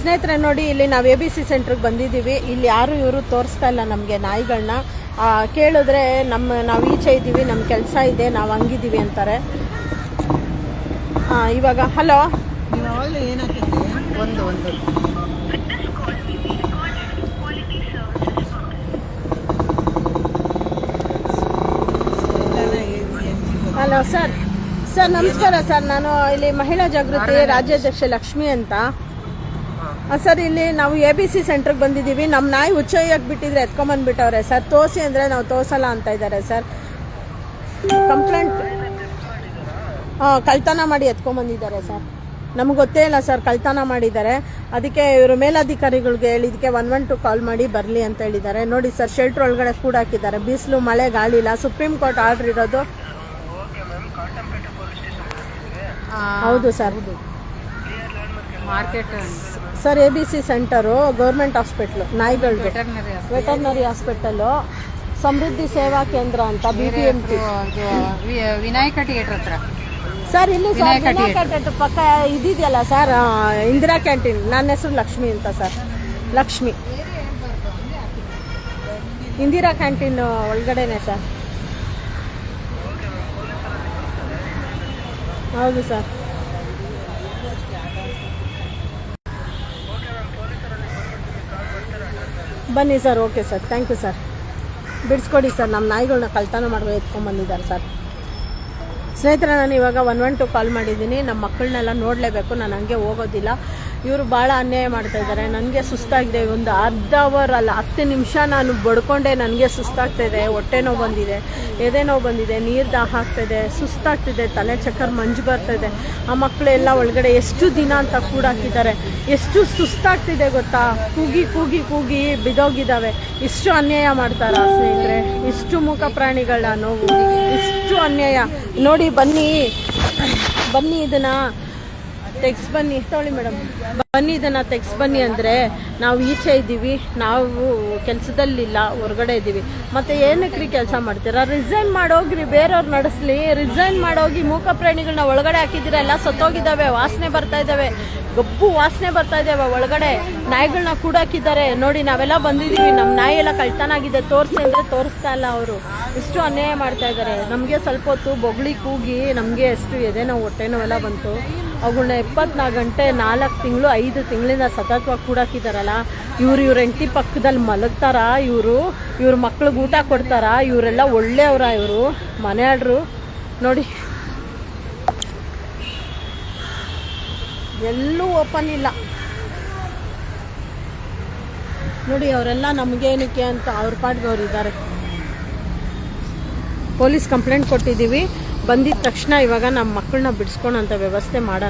ಸ್ನೇಹಿತರೆ, ನೋಡಿ, ಇಲ್ಲಿ ನಾವು ಎ ಬಿ ಸಿ ಸೆಂಟ್ರಿಗೆ ಬಂದಿದ್ದೀವಿ. ಇಲ್ಲಿ ಯಾರು ಇವರು ತೋರಿಸ್ತಾ ಇಲ್ಲ ನಮಗೆ ನಾಯಿಗಳನ್ನ ಕೇಳಿದ್ರೆ ನಮ್ಮ, ನಾವು ಈಚೆ ಇದ್ದೀವಿ ನಮ್ಮ ಕೆಲಸ ಇದೆ, ನಾವು ಹಂಗಿದ್ದೀವಿ ಅಂತಾರೆ. ಇವಾಗ, ಹಲೋ? Hello, sir. ಸರ್, ನಮಸ್ಕಾರ, ಸರ್. ನಾನು ಇಲ್ಲಿ ಮಹಿಳಾ ಜಾಗೃತಿ ರಾಜ್ಯಾಧ್ಯಕ್ಷೆ ಲಕ್ಷ್ಮಿ ಅಂತ. ಸರ್ ಇಲ್ಲಿ ನಾವು ಎ ಬಿ ಸಿ ಸೆಂಟ್ರಿಗೆ ಬಂದಿದ್ದೀವಿ. ನಮ್ಮ ನಾಯಿ ಹುಚ್ಚೊಯ್ಯಕ್ಕೆ ಬಿಟ್ಟಿದ್ರೆ ಎತ್ಕೊಂಬಂದ್ಬಿಟ್ಟವ್ರೆ. ಸರ್ ತೋರಿಸಿ ಅಂದರೆ ನಾವು ತೋರಿಸಲ್ಲ ಅಂತ ಇದ್ದಾರೆ ಸರ್. ಕಂಪ್ಲೇಂಟ್ ಹಾಂ ಕಳ್ತನ ಮಾಡಿ ಎತ್ಕೊಂಬಂದಿದ್ದಾರೆ ಸರ್. ನಮ್ಗೆ ಗೊತ್ತೇ ಇಲ್ಲ ಸರ್ ಕಳ್ತನ ಮಾಡಿದ್ದಾರೆ. ಅದಕ್ಕೆ ಇವರು ಮೇಲಾಧಿಕಾರಿಗಳಿಗೆ ಹೇಳಿದಕ್ಕೆ ಒನ್ ಒನ್ ಟು ಕಾಲ್ ಮಾಡಿ ಬರಲಿ ಅಂತ ಹೇಳಿದ್ದಾರೆ. ನೋಡಿ ಸರ್ ಶೆಲ್ಟರ್ ಒಳಗಡೆ ಕೂಡ ಹಾಕಿದ್ದಾರೆ. ಬಿಸಿಲು ಮಳೆ ಗಾಳಿ ಇಲ್ಲ. ಸುಪ್ರೀಂ ಕೋರ್ಟ್ ಆರ್ಡರ್ ಇರೋದು ಹೌದು sir. Market sir A B C centre government hospital ನಾಯಿಗಳು ವೆಟರ್ನರಿ ಹಾಸ್ಪಿಟಲು ಸಮೃದ್ಧಿ ಸೇವಾ ಕೇಂದ್ರ ಅಂತ B B M P Vinayaka theatre ಹತ್ರ. ಸರ್ ಇಲ್ಲಿ ಸರ್ ವಿನಾಯಕ ವಿನಾಯಕ ಥಿಯೇಟರ್ ಪಕ್ಕ ಇದಿದೆಯಲ್ಲ ಸರ್ ಇಂದಿರಾ ಕ್ಯಾಂಟೀನ್ ನನ್ನ ಹೆಸರು ಲಕ್ಷ್ಮಿ ಅಂತ ಸರ್. ಲಕ್ಷ್ಮಿ. ಇಂದಿರಾ ಕ್ಯಾಂಟೀನ್ ಒಳಗಡೆನೆ ಸರ್. ಹೌದು ಸರ್. ಬನ್ನಿ sir, okay sir. Thank you sir. ಬಿಡಿಸ್ಕೊಡಿ sir ನಮ್ಮ ನಾಯಿಗಳನ್ನ ಕಳ್ತನ ಮಾಡುವ ಎತ್ಕೊಂಡ್ಬಂದಿದ್ದಾರೆ ಸರ್. ಸ್ನೇಹಿತರೆ, ನಾನು ಇವಾಗ ಒನ್ ಒನ್ ಟು ಕಾಲ್ ಮಾಡಿದ್ದೀನಿ. ನಮ್ಮ ಮಕ್ಕಳನ್ನೆಲ್ಲ ನೋಡಲೇಬೇಕು, ನಾನು ಹಂಗೆ ಹೋಗೋದಿಲ್ಲ. ಇವರು ಭಾಳ ಅನ್ಯಾಯ ಮಾಡ್ತಾ ಇದ್ದಾರೆ. ನನಗೆ ಸುಸ್ತಾಗಿದೆ. ಒಂದು ಅರ್ಧ ಅವರ್ ಅಲ್ಲ, ಹತ್ತು ನಿಮಿಷ ನಾನು ಬಡ್ಕೊಂಡೆ, ನನಗೆ ಸುಸ್ತಾಗ್ತಿದೆ ಹೊಟ್ಟೆ ನೋವು ಬಂದಿದೆ, ಎದೆ ನೋವು ಬಂದಿದೆ, ನೀರು ದಾಹ ಆಗ್ತಿದೆ ಸುಸ್ತಾಗ್ತಿದೆ, ತಲೆ ಚಕ್ಕರ್ ಮಂಜು ಬರ್ತಿದೆ ಆ ಮಕ್ಕಳೆಲ್ಲ ಒಳಗಡೆ ಎಷ್ಟು ದಿನ ಅಂತ ಕೂಡ ಹಾಕಿದ್ದಾರೆ. ಎಷ್ಟು ಸುಸ್ತಾಗ್ತಿದೆ ಗೊತ್ತಾ? ಕೂಗಿ ಕೂಗಿ ಕೂಗಿ ಬಿದೋಗಿದ್ದಾವೆ. ಇಷ್ಟು ಅನ್ಯಾಯ ಮಾಡ್ತಾರ ಸ್ನೇಹಿತರೆ. ಇಷ್ಟು ಮೂಕ ಪ್ರಾಣಿಗಳ ನೋವು. ಇಷ್ಟು ಅನ್ಯಾಯ. ನೋಡಿ ಬನ್ನಿ. ಬನ್ನಿ ಇದನ್ನ. ತೆಗ್ಸ್ ಬನ್ನಿ ತೊಳಿ ಮೇಡಮ್. ಬನ್ನಿ ಇದನ್ನ ತೆಗ್ಸ್ ಬನ್ನಿ ಅಂದರೆ ನಾವು ಈಚೆ ಇದ್ದೀವಿ, ನಾವು ಕೆಲಸದಲ್ಲಿಲ್ಲ, ಹೊರಗಡೆ ಇದ್ದೀವಿ. ಮತ್ತೆ ಏನಕ್ರಿ ಕೆಲಸ ಮಾಡ್ತೀರಾ? ರಿಸೈನ್ ಮಾಡೋಗ್ರಿ, ಬೇರೆಯವ್ರು ನಡೆಸ್ಲಿ. ರಿಸೈನ್ ಮಾಡೋಗಿ ಮೂಕ ಪ್ರಾಣಿಗಳನ್ನ ಒಳಗಡೆ ಹಾಕಿದ್ದೀರ? ಎಲ್ಲ ಸತ್ತೋಗಿದ್ದಾವೆ, ವಾಸನೆ ಬರ್ತಾ ಇದ್ದಾವೆ. ಗಬ್ಬು ವಾಸನೆ ಬರ್ತಾ ಇದ್ದಾವೆ ಒಳಗಡೆ. ನಾಯಿಗಳನ್ನ ಕೂಡಾಕಿದ್ದಾರೆ. ನೋಡಿ, ನಾವೆಲ್ಲ ಬಂದಿದ್ದೀವಿ. ನಮ್ಮ ನಾಯಿ ಎಲ್ಲ ಕಳ್ತನಾಗಿದೆ. ತೋರಿಸಿ ಅಂದರೆ ತೋರಿಸ್ತಾ ಇಲ್ಲ ಅವರು. ಇಷ್ಟು ಅನ್ಯಾಯ ಮಾಡ್ತಾ ಇದಾರೆ ನಮಗೆ ಸ್ವಲ್ಪ ಹೊತ್ತು ಬೊಗಳಿ ಕೂಗಿ ನಮಗೆ ಎಷ್ಟು ಎದೆ ನೋವು ಹೊಟ್ಟೆ ನೋವೆಲ್ಲ ಬಂತು. ಅವುಗಳನ್ನ ಎಪ್ಪತ್ನಾಲ್ಕು ಗಂಟೆ ನಾಲ್ಕು ತಿಂಗಳು, ಐದು ತಿಂಗಳಿಂದ ಸತತವಾಗಿ ಕೂಡಾಕಿದಾರಲ್ಲ, ಇವ್ರು ಇವ್ರ ಹೆಂಡತಿ ಪಕ್ಕದಲ್ಲಿ ಮಲಗ್ತಾರ ಇವರು? ಇವ್ರ ಮಕ್ಳಿಗೆ ಊಟ ಕೊಡ್ತಾರ? ಇವರೆಲ್ಲ ಒಳ್ಳೆಯವರ ಇವರು? ಮನೆ ಆಡ್ರು ನೋಡಿ. ಎಲ್ಲೂ ಓಪನ್ ಇಲ್ಲ. ನೋಡಿ, ಅವರೆಲ್ಲ ನಮಗೇನಕ್ಕೆ ಅಂತ ಅವ್ರ ಪಾಟ್ಗೆ ಇದ್ದಾರೆ ಪೊಲೀಸ್ ಕಂಪ್ಲೇಂಟ್ ಕೊಟ್ಟಿದ್ದೀವಿ. ಬಂದಿದ ತಕ್ಷಣ ಇವಾಗ ನಮ್ಮ ಮಕ್ಕಳನ್ನ ಬಿಡಿಸ್ಕೊಳೋಂಥ ವ್ಯವಸ್ಥೆ ಮಾಡೋಣ.